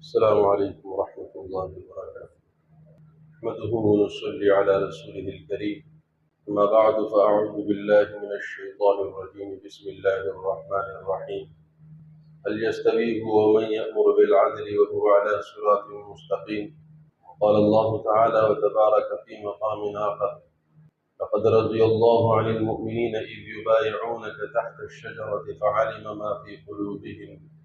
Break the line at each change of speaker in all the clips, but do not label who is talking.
السلام عليكم ورحمة الله وبركاته. نحمده ونصلي على رسوله الكريم. أما بعد فأعوذ بالله من الشيطان الرجيم. بسم الله الرحمن الرحيم. هل يستوي هو من يأمر بالعدل وهو على صراط مستقيم؟ قال الله تعالى وتبارك في مقام آخر. لقد رضي الله عن المؤمنين إذ يبايعونك تحت الشجرة فعلم ما في قلوبهم.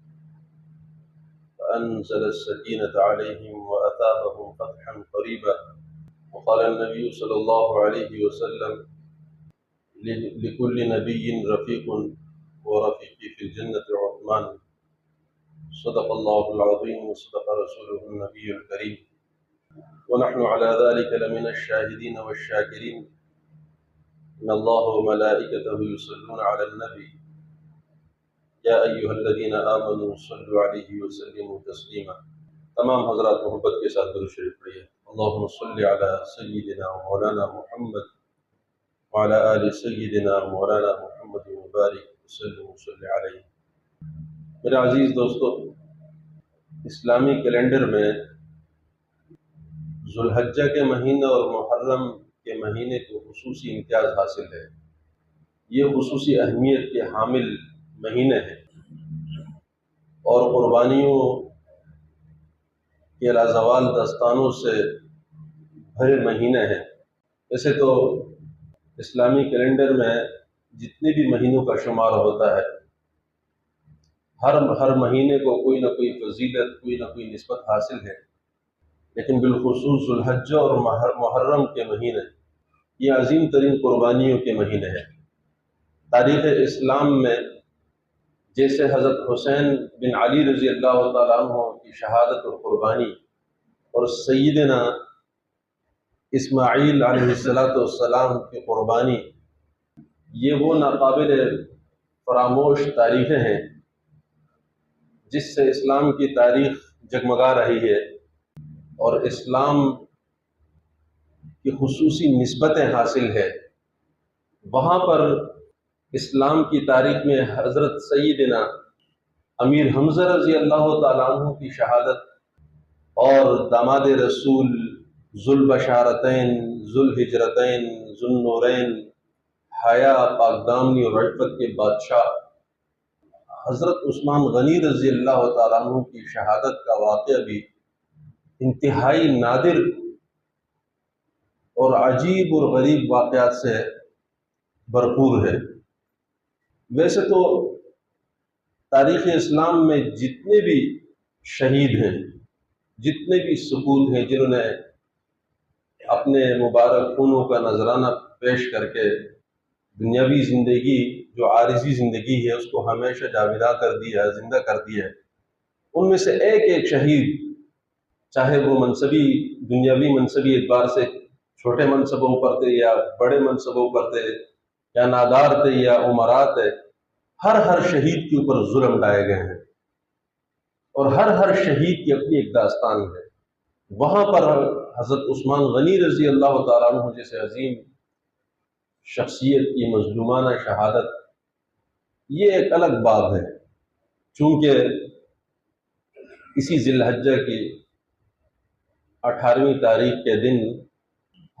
فأنزل السكينة عليهم وأثابهم فتحا قريبا. وقال النبي صلى الله عليه وسلم لكل نبي رفيق ورفيقي في الجنة عثمان. صدق الله العظيم وصدق رسوله النبي الكريم. ونحن على ذلك لمن الشاهدين والشاكرين. إن الله وملائكته يصلون على النبي. یا ایوہ الذین آمنوا صلو علیہ وسلم تسلیما تمام حضرات محبت کے ساتھ درود شریف پڑھیے. اللہم صلی علی سیدنا و مولانا محمد وعلى آل سیدنا و مولانا محمد مبارک وسلم صلی علیہ میرے عزیز دوستو، اسلامی کیلنڈر میں ذوالحجہ کے مہینہ اور محرم کے مہینے کو خصوصی امتیاز حاصل ہے۔ یہ خصوصی اہمیت کے حامل مہینے ہیں۔ اور قربانیوں کے لازوال دستانوں سے بھرے مہینے ہیں۔ ویسے تو اسلامی کیلنڈر میں جتنے بھی مہینوں کا شمار ہوتا ہے، ہر ہر مہینے کو کوئی نہ کوئی فضیلت، کوئی نہ کوئی نسبت حاصل ہے۔ لیکن بالخصوص الحجہ اور محرم کے مہینے، یہ عظیم ترین قربانیوں کے مہینے ہیں۔ تاریخ اسلام میں جیسے حضرت حسین بن علی رضی اللہ تعالیٰ عنہ کی شہادت اور قربانی اور سیدنا اسماعیل علیہ السلاۃ والسلام کی قربانی، یہ وہ ناقابل فراموش تاریخیں ہیں جس سے اسلام کی تاریخ جگمگا رہی ہے اور اسلام کی خصوصی نسبتیں حاصل ہے وہاں پر اسلام کی تاریخ میں حضرت سیدنا امیر حمزہ رضی اللہ تعالیٰ عنہ کی شہادت اور داماد رسول ذوالبشارتین، ذوالحجرتین، ذوالنورین، حیا پاکدامنی اور رجفت کے بادشاہ حضرت عثمان غنی رضی اللہ تعالیٰ عنہ کی شہادت کا واقعہ بھی انتہائی نادر اور عجیب اور غریب واقعات سے بھرپور ہے۔ ویسے تو تاریخ اسلام میں جتنے بھی شہید ہیں، جتنے بھی سپوت ہیں، جنہوں نے اپنے مبارک خونوں کا نذرانہ پیش کر کے دنیاوی زندگی، جو عارضی زندگی ہے، اس کو ہمیشہ جاویدہ کر دیا زندہ کر دیا ان میں سے ایک ایک شہید، چاہے وہ منصبی، دنیاوی منصبی اعتبار سے چھوٹے منصبوں پر تھے یا بڑے منصبوں پر تھے یا نادار تھے یا عمرات ہے ہر ہر شہید کے اوپر ظلم لائے گئے ہیں۔ اور ہر ہر شہید کی اپنی ایک داستان ہے۔ وہاں پر حضرت عثمان غنی رضی اللہ تعالیٰ عنہ جیسے عظیم شخصیت کی مظلومانہ شہادت، یہ ایک الگ باب ہے۔ چونکہ اسی ذی الحجہ کی اٹھارہویں تاریخ کے دن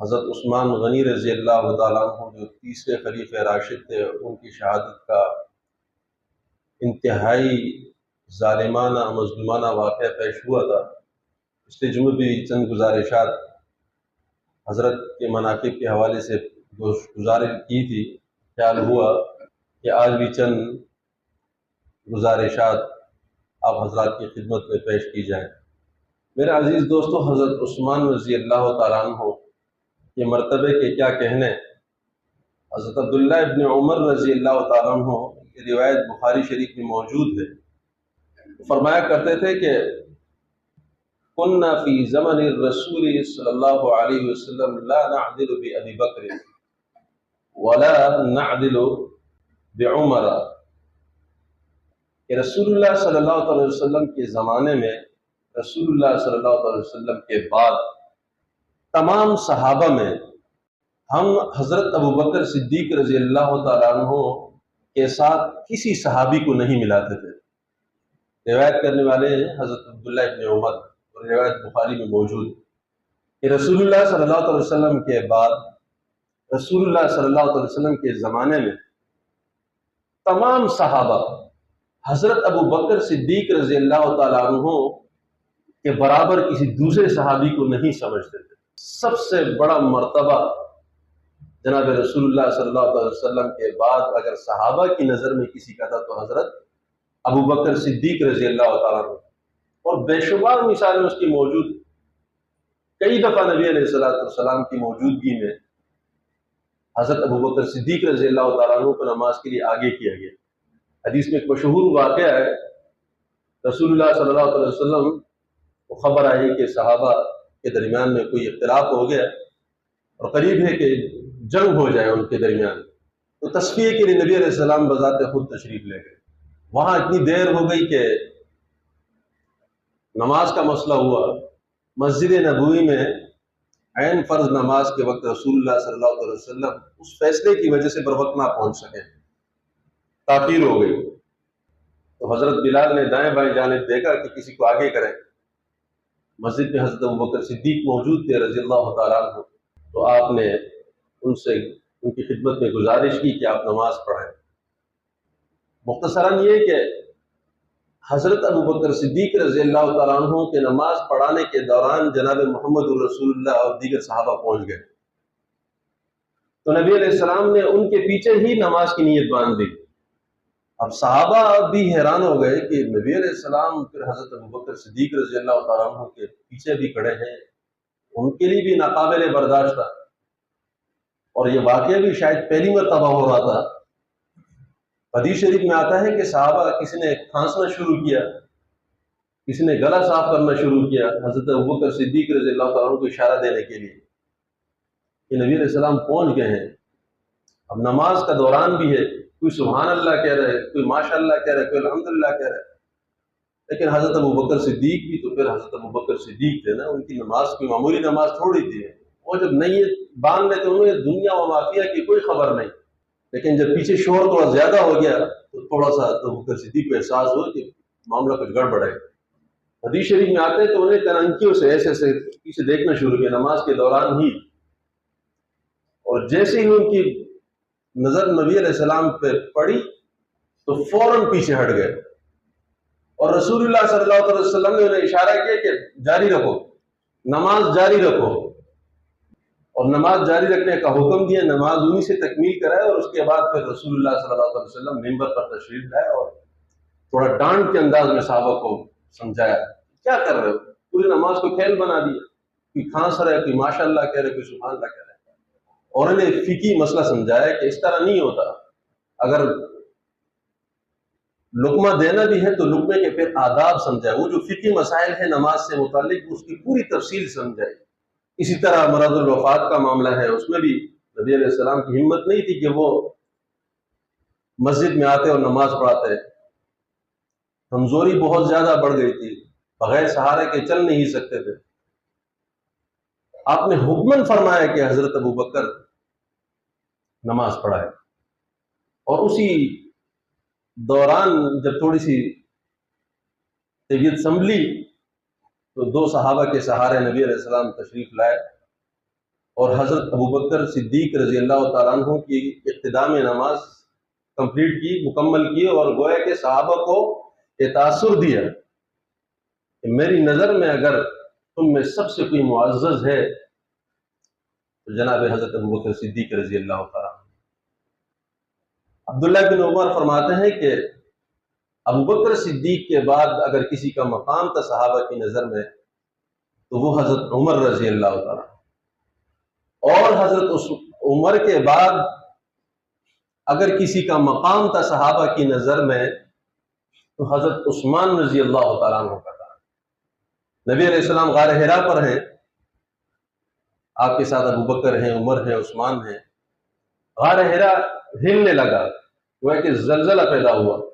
حضرت عثمان غنی رضی اللہ تعالیٰ عنہ جو تیسرے خلیف راشد تھے، ان کی شہادت کا انتہائی ظالمانہ مظلومانہ واقعہ پیش ہوا تھا۔ اس جمعہ بھی چند گزارشات حضرت کے مناقب کے حوالے سے گزارش کی تھی۔ خیال ہوا کہ آج بھی چند گزارشات آپ حضرات کی خدمت میں پیش کی جائیں۔ میرے عزیز دوستو، حضرت عثمان رضی اللہ تعالیٰ عنہ یہ مرتبے کے کیا کہنے۔ حضرت عبداللہ ابن عمر رضی اللہ تعالیٰ عنہ یہ روایت بخاری شریف میں موجود ہے۔ فرمایا کرتے تھے کہ کننا فی زمن الرسول صلی اللہ علیہ وسلم لا نعدل بی ابی بکر ولا نعدل بعمر. کہ رسول اللہ صلی اللہ علیہ وسلم کے زمانے میں رسول اللہ صلی اللہ علیہ وسلم کے بعد تمام صحابہ میں ہم حضرت ابو بکر صدیق رضی اللہ تعالیٰ عنہ کے ساتھ کسی صحابی کو نہیں ملاتے تھے۔ روایت کرنے والے ہیں حضرت عبداللہ ابن عمر اور روایت بخاری میں موجود۔ کہ رسول اللہ صلی اللہ علیہ وسلم کے بعد رسول اللہ صلی اللہ علیہ وسلم کے زمانے میں تمام صحابہ، حضرت ابو بکر صدیق رضی اللہ تعالیٰ عنہ کے برابر کسی دوسرے صحابی کو نہیں سمجھتے تھے۔ سب سے بڑا مرتبہ جناب رسول اللہ صلی اللہ علیہ وسلم کے بعد اگر صحابہ کی نظر میں کسی کا تھا تو حضرت ابو بکر صدیق رضی اللہ تعالیٰ عنہ۔ اور بے شمار مثالیں اس کی موجود کئی دفعہ نبی علیہ السلاۃ والسلام کی موجودگی میں حضرت ابو بکر صدیق رضی اللہ تعالیٰ عنہ کو نماز کے لیے آگے کیا گیا۔ حدیث میں ایک مشہور واقعہ ہے۔ رسول اللہ صلی اللہ علیہ وسلم کو خبر آئی کہ صحابہ کے درمیان میں کوئی اختلاف ہو گیا اور قریب ہے کہ جنگ ہو جائے ان کے درمیان، تو تصفیے کے لیے نبی علیہ السلام بذات خود تشریف لے گئے۔ وہاں اتنی دیر ہو گئی کہ نماز کا مسئلہ ہوا۔ مسجد نبوی میں عین فرض نماز کے وقت رسول اللہ صلی اللہ علیہ وسلم اس فیصلے کی وجہ سے بر وقت نہ پہنچ سکے۔ تاخیر ہو گئی۔ تو حضرت بلال نے دائیں بائیں جانب دیکھا کہ کسی کو آگے کریں۔ مسجد میں حضرت بکر صدیق موجود تھے، رضی اللہ تعالیٰ عنہ۔ تو آپ نے ان سے ان کی خدمت میں گزارش کی کہ آپ نماز پڑھیں مختصراً یہ کہ حضرت ابو بکر صدیق رضی اللہ تعالیٰ عنہ کے نماز پڑھانے کے دوران جناب محمد الرسول اللہ اور دیگر صحابہ پہنچ گئے۔ تو نبی علیہ السلام نے ان کے پیچھے ہی نماز کی نیت باندھ دی۔ اب صحابہ بھی حیران ہو گئے کہ نبی علیہ السلام، پھر حضرت ابو بکر صدیق رضی اللہ تعالیٰ عنہ کے پیچھے بھی کھڑے ہیں۔ ان کے لیے بھی ناقابل برداشت تھا۔ اور یہ واقعہ بھی شاید پہلی مرتبہ ہو رہا تھا۔ حدیث شریف میں آتا ہے کہ صحابہ کسی نے کھانسنا شروع کیا، کسی نے گلا صاف کرنا شروع کیا حضرت ابوکر صدیق رضی اللہ تعالیٰ کو اشارہ دینے کے لیے کہ نبی علیہ السلام پہنچ گئے ہیں؟ اب نماز کا دوران بھی ہے۔ کوئی سبحان اللہ کہہ رہے کوئی ماشاء اللہ کہہ رہے کوئی الحمد للہ کہہ رہے لیکن حضرت ابو بکر صدیق بھی تو پھر حضرت ابو بکر صدیق تھے نا، ان کی نماز کوئی معمولی نماز تھوڑی تھی۔ وہ جب نہیں باندھ لیتے انہیں دنیا و مافیا کی کوئی خبر نہیں۔ لیکن جب پیچھے شور تھوڑا زیادہ ہو گیا، تو تھوڑا سا تو بکر صدیق کو احساس ہوا کہ معاملہ کچھ گڑبڑ ہے۔ حدیث شریف میں آتے تو انہیں کرنکیوں سے ایسے ایسے پیچھے دیکھنا شروع کیا، نماز کے دوران ہی۔ اور جیسے ہی ان کی نظر نبی علیہ السلام پہ پڑی تو فوراً پیچھے ہٹ گئے۔ اور رسول اللہ صلی اللہ علیہ وسلم نے انہیں اشارہ کیا کہ جاری رکھو، نماز جاری رکھو۔ اور نماز جاری رکھنے کا حکم دیا، نماز انہی سے تکمیل کرائے اور اس کے بعد پھر رسول اللہ صلی اللہ علیہ وسلم ممبر پر تشریف لائے اور تھوڑا ڈانٹ کے انداز میں صحابہ کو سمجھایا۔ کیا کر رہے ہو؟ پوری نماز کو کھیل بنا دیا۔ کوئی کھانس رہا ہے، کوئی ماشاء اللہ کہہ رہے کوئی سبحان اللہ کہہ رہے اور انہیں فکی مسئلہ سمجھایا کہ اس طرح نہیں ہوتا۔ اگر لقمہ دینا بھی ہے تو لقمے کے پھر آداب سمجھائے۔ وہ جو فکی مسائل ہیں نماز سے متعلق اس کی پوری تفصیل سمجھائے۔ اسی طرح مراد الوفات کا معاملہ ہے۔ اس میں بھی نبی علیہ السلام کی ہمت نہیں تھی کہ وہ مسجد میں آتے اور نماز پڑھاتے۔ کمزوری بہت زیادہ بڑھ گئی تھی۔ بغیر سہارے کے چل نہیں سکتے تھے۔ آپ نے حکمن فرمایا کہ حضرت ابو بکر نماز پڑھائے۔ اور اسی دوران جب تھوڑی سی طبیعت سنبھلی، تو دو صحابہ کے سہارے نبی علیہ السلام تشریف لائے۔ اور حضرت ابو بکر صدیق رضی اللہ تعالیٰ عنہ کی اقتدام نماز کمپلیٹ کی، مکمل کی اور گویا کے صحابہ کو یہ تاثر دیا۔ کہ میری نظر میں اگر تم میں سب سے کوئی معزز ہے؟ تو جناب حضرت ابو بکر صدیق رضی اللہ تعالیٰ عبداللہ بن عمر فرماتے ہیں کہ ابو بکر صدیق کے بعد اگر کسی کا مقام تھا صحابہ کی نظر میں، تو وہ حضرت عمر رضی اللہ تعالیٰ اور حضرت عمر کے بعد اگر کسی کا مقام تھا صحابہ کی نظر میں، تو حضرت عثمان رضی اللہ تعالیٰ عنہ کا تھا۔ نبی علیہ السلام غار ہرا پر ہیں۔ آپ کے ساتھ ابو بکر ہیں، عمر ہیں، عثمان ہیں۔ غار ہرا ہلنے لگا۔ وہ کہ زلزلہ پیدا ہوا۔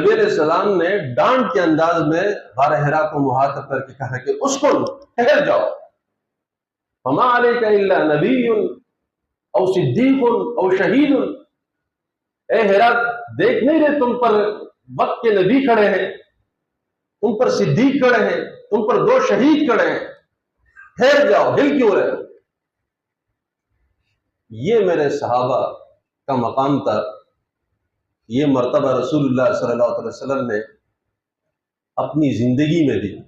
نبی علیہ السلام نے ڈانٹ کے انداز میں ہرا کو محاطب کر کے کہا کہ اس کو ٹھہر جاؤ۔ ہما علیہ اللہ نبی او صدیق او شہید۔ اے ہرا دیکھ نہیں رہے تم پر وقت کے نبی کھڑے ہیں۔ تم پر صدیق کھڑے ہیں تم پر دو شہید کھڑے ہیں۔ ٹھہر جاؤ ہل کیوں رہے یہ میرے صحابہ کا مقام تھا۔ یہ مرتبہ رسول اللہ صلی اللہ علیہ وسلم نے اپنی زندگی میں دی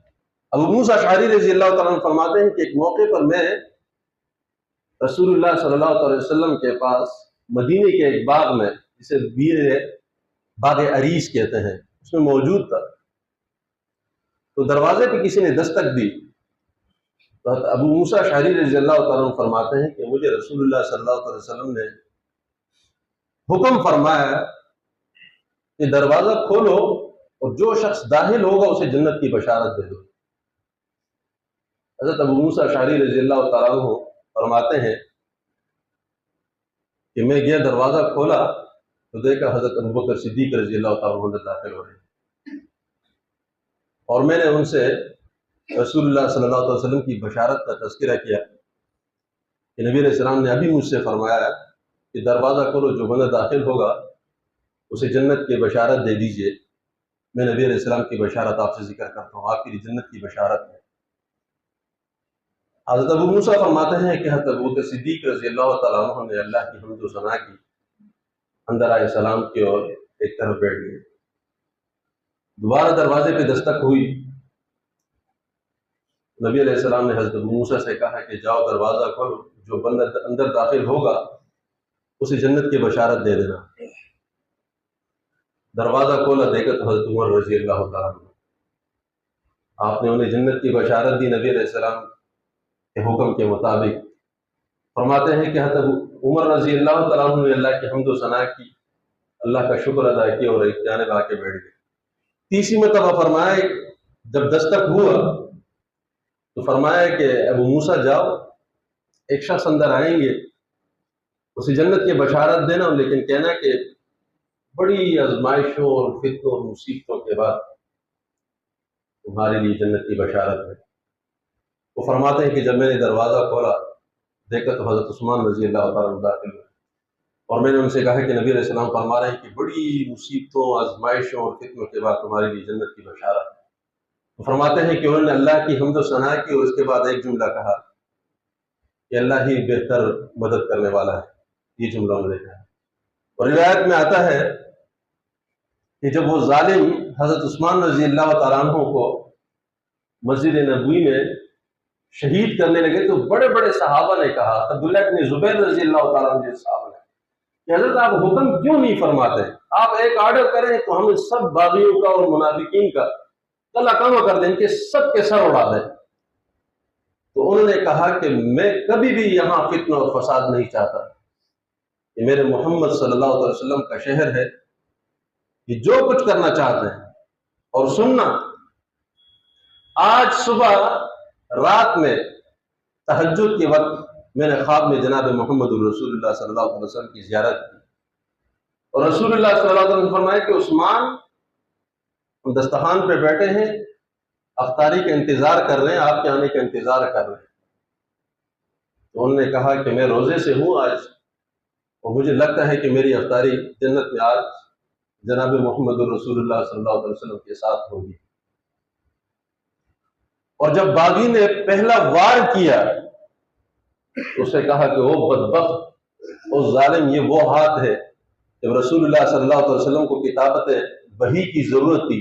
ابو موسا شاہری رضی اللہ تعالیٰ عنہ فرماتے ہیں کہ ایک موقع پر میں رسول اللہ صلی اللہ علیہ وسلم کے پاس مدینے کے ایک باغ میں، جسے بیر باغ عریش کہتے ہیں، اس میں موجود تھا۔ تو دروازے پہ کسی نے دستک دی۔ تو ابو موسا شاہری رضی اللہ تعالیٰ فرماتے ہیں کہ مجھے رسول اللہ صلی اللہ علیہ وسلم نے حکم فرمایا کہ دروازہ کھولو اور جو شخص داخل ہوگا اسے جنت کی بشارت دے دو۔ حضرت ابو موسا شاہری رضی اللہ تعالیٰ فرماتے ہیں کہ میں گیا دروازہ کھولا تو دیکھا حضرت ابو بکر صدیق رضی اللہ تعالیٰ داخل ہو رہے ہیں۔ اور میں نے ان سے رسول اللہ صلی اللہ علیہ وسلم کی بشارت کا تذکرہ کیا کہ نبی علیہ السلام نے ابھی مجھ سے فرمایا کہ دروازہ کھولو، جو بندہ داخل ہوگا، اسے جنت کی بشارت دے دیجیے۔ میں نبی علیہ السلام کی بشارت آپ سے ذکر کرتا ہوں، آپ کی جنت کی بشارت ہے۔ حضرت ابو موسیٰ فرماتے ہیں کہ حضرت ابو صدیق رضی اللہ تعالیٰ عنہ نے اللہ کی حمد و ثنا کی، اندر آئے السلام کی اور ایک طرف بیٹھ گئے۔ دوبارہ دروازے پہ دستک ہوئی۔ نبی علیہ السلام نے حضرت موسیٰ سے کہا کہ جاؤ دروازہ کھولو، جو بندہ اندر داخل ہوگا، اسے جنت کی بشارت دے دینا۔ دروازہ کھولا، دیکھا تو حضرت عمر رضی اللہ تعالیٰ آپ نے انہیں جنت کی بشارت دی، نبی علیہ السلام کے حکم کے مطابق۔ فرماتے ہیں کہ حضرت عمر رضی اللہ تعالیٰ نے اللہ کی حمد و ثناء کی، اللہ کا شکر ادا کیا اور ایک جانب آ کے بیٹھ گئے۔ تیسری مرتبہ فرمایا جب دستک ہوا، تو فرمایا کہ ابو موسا جاؤ، ایک شخص اندر آئیں گے، اسے جنت کی بشارت دینا، لیکن کہنا کہ بڑی آزمائشوں اور فتوں اور مصیبتوں کے بعد تمہارے لیے جنت کی بشارت ہے۔ وہ فرماتے ہیں کہ جب میں نے دروازہ کھولا، دیکھا تو حضرت عثمان رضی اللہ تعالیٰ داخل ہوئے۔ اور میں نے ان سے کہا کہ نبی علیہ السلام فرما رہے ہیں کہ بڑی مصیبتوں، آزمائشوں اور فتنوں کے بعد تمہارے لیے جنت کی بشارت ہے۔ وہ فرماتے ہیں کہ انہوں نے اللہ کی حمد و ثناء کی اور اس کے بعد ایک جملہ کہا کہ اللہ ہی بہتر مدد کرنے والا ہے۔ یہ جملہ انہوں نے کہا۔ اور روایت میں آتا ہے کہ جب وہ ظالم حضرت عثمان رضی اللہ تعالیٰ عنہ کو مسجد نبوی میں شہید کرنے لگے تو بڑے بڑے صحابہ نے کہا، عبداللہ ابن زبیر رضی اللہ تعالیٰ عنہ صحابہ کہ حضرت آپ حکم کیوں نہیں فرماتے؟ آپ ایک آرڈر کریں تو ہم سب باغیوں کا اور منافقین کا کل اکام کر دیں کہ سب کے سر اڑا دیں۔ تو انہوں نے کہا کہ میں کبھی بھی یہاں فتن اور فساد نہیں چاہتا۔ یہ میرے محمد صلی اللہ علیہ وسلم کا شہر ہے۔ کہ جو کچھ کرنا چاہتے ہیں۔ اور سننا، آج صبح رات میں تحجد کے وقت میں نے خواب میں جناب محمد الرسول اللہ صلی اللہ علیہ وسلم کی زیارت کی۔ اور رسول اللہ صلی اللہ علیہ وسلم فرمائے کہ عثمان دستخان پہ بیٹھے ہیں افطاری کا انتظار کر رہے ہیں، آپ کے آنے کا انتظار کر رہے ہیں۔ تو انہوں نے کہا کہ میں روزے سے ہوں آج، اور مجھے لگتا ہے کہ میری افطاری جنت میں آج جناب محمد الرسول اللہ صلی اللہ علیہ وسلم کے ساتھ ہوگی۔ اور جب باغی نے پہلا وار کیا اسے کہا کہ وہ بدبخت وہ ظالم یہ وہ ہاتھ ہے، جب رسول اللہ صلی اللہ علیہ وسلم کو کتابت وہی کی ضرورت تھی،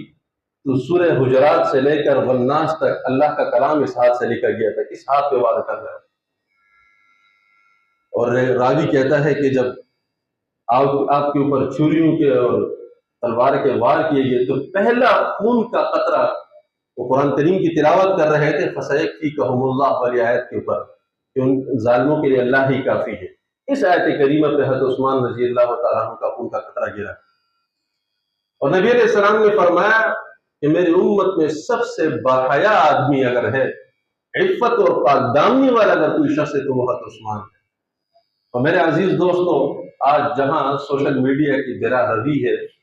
تو سورہ حجرات سے لے کر وناس تک اللہ کا کلام اس ہاتھ سے لکھا گیا تھا، کس ہاتھ پہ وار کر رہا ہے؟ اور راوی کہتا ہے کہ جب آپ آپ کے اوپر چھریوں کے اور تلوار کے وار کیے گئے، تو پہلا خون کا قطرہ وہ قرآن کریم کی تلاوت کر رہے تھے فسیق کی کہم اللہ والی آیت کے اوپر۔ کہ ان ظالموں کے لیے اللہ ہی کافی ہے۔ اس آیت کریمہ پہ حضرت عثمان رضی اللہ تعالیٰ عنہ کا خون کا قطرہ گرا۔ اور نبی علیہ السلام نے فرمایا کہ میری امت میں سب سے باحیا آدمی اگر ہے، عفت اور پاکدامی والا اگر کوئی شخص ہے تو وہ حضرت عثمان ہے۔ اور میرے عزیز دوستوں آج جہاں سوشل میڈیا کی گرا روی ہے،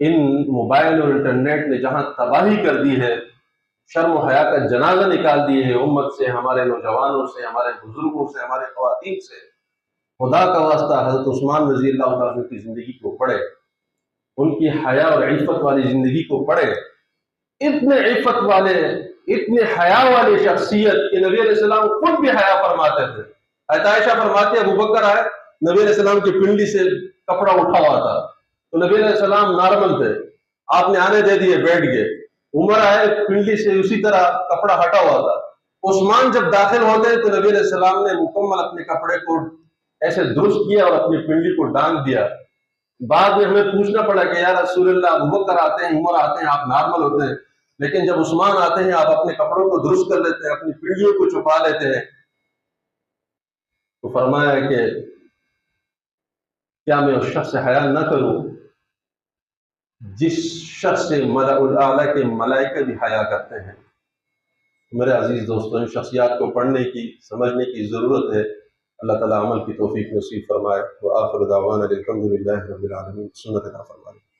ان موبائل اور انٹرنیٹ نے جہاں تباہی کر دی ہے شرم و حیا کا جنازہ نکال دیے ہیں امت سے، ہمارے نوجوانوں سے، ہمارے بزرگوں سے، ہمارے خواتین سے۔ خدا کا واسطہ حضرت عثمان رضی اللہ عنہ کی زندگی کو پڑھے، ان کی حیا اور عفت والی زندگی کو پڑھیں اتنے عفت والے، اتنے حیا والی شخصیت کہ نبی علیہ السلام خود بھی حیا فرماتے تھے۔ عائشہ فرماتے ابو بکر آئے، نبی علیہ السلام کی پنڈی سے کپڑا اٹھا ہوا تھا۔ تو نبی علیہ السلام نارمل تھے، آپ نے آنے دے دیے، بیٹھ گئے۔ عمر آئے پنڈی سے اسی طرح کپڑا ہٹا ہوا تھا۔ عثمان جب داخل ہوتے تو نبی علیہ السلام نے مکمل اپنے کپڑے کو ایسے درست کیا اور اپنی پنڈی کو ڈانگ دیا۔ بعد میں ہمیں پوچھنا پڑا کہ یار رسول اللہ، ابو بکر آتے ہیں، عمر آتے ہیں، آپ نارمل ہوتے ہیں۔ لیکن جب عثمان آتے ہیں، آپ اپنے کپڑوں کو درست کر لیتے ہیں، اپنی پیڑھیوں کو چھپا لیتے ہیں۔ تو فرمایا کہ کیا میں اس شخص سے حیا نہ کروں؟ جس شخص سے ملا کے ملائکہ بھی حیا کرتے ہیں۔ میرے عزیز دوستوں ان شخصیات کو پڑھنے کی، سمجھنے کی ضرورت ہے۔ اللہ تعالیٰ عمل کی توفیق نصیب فرمائے۔ وہ آخر دعوانا الحمد للہ رب العالمین۔ سنت فرمائے